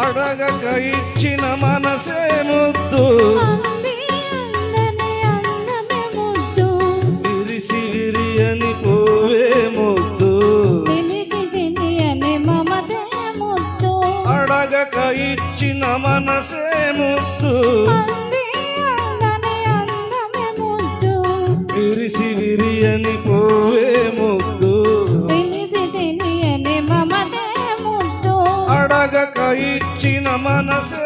అడగక ఇచ్చిన మనసే ముద్దు. పోవే అడగక ఇచ్చిన మనసే ముద్దు. విరిసి విరియని పోవే ఇచ్చిన మనసే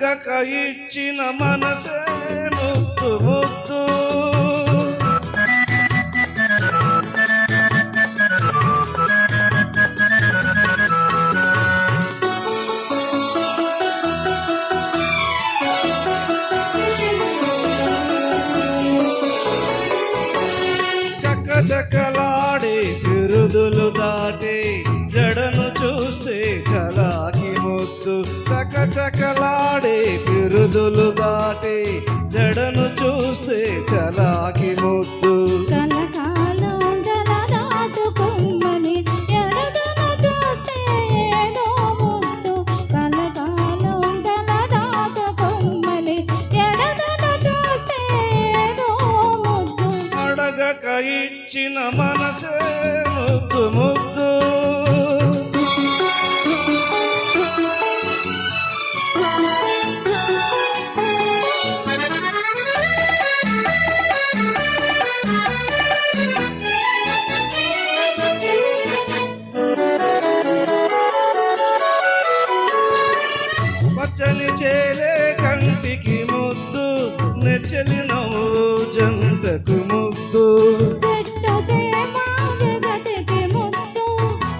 అడగక ఇచ్చిన మనసే ముద్దు ముద్దు. చకలాడే బిరుదులు దాటే జడను చూస్తే చలాకి ముద్దు. చకచకలా బిరుదులు దాటే జడను చూస్తే చలాకి ముద్దు. ఇచ్చిన మనసే ముద్దు ముద్దు. చెట్టు చేయమాది బ్రతికి ముద్దు.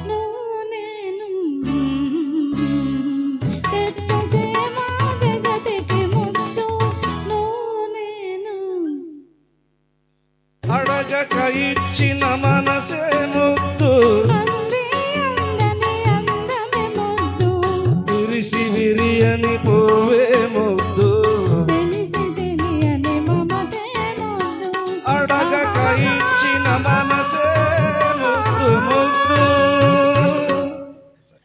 నువ్వు నేను చెట్టు చేయమాది బ్రతికి ముద్దు. నువ్వు నేను అడగక ఇచ్చిన మనసే ముద్దు. అందమే ముద్దు. విరిసి విరియని పోవేమో By myself.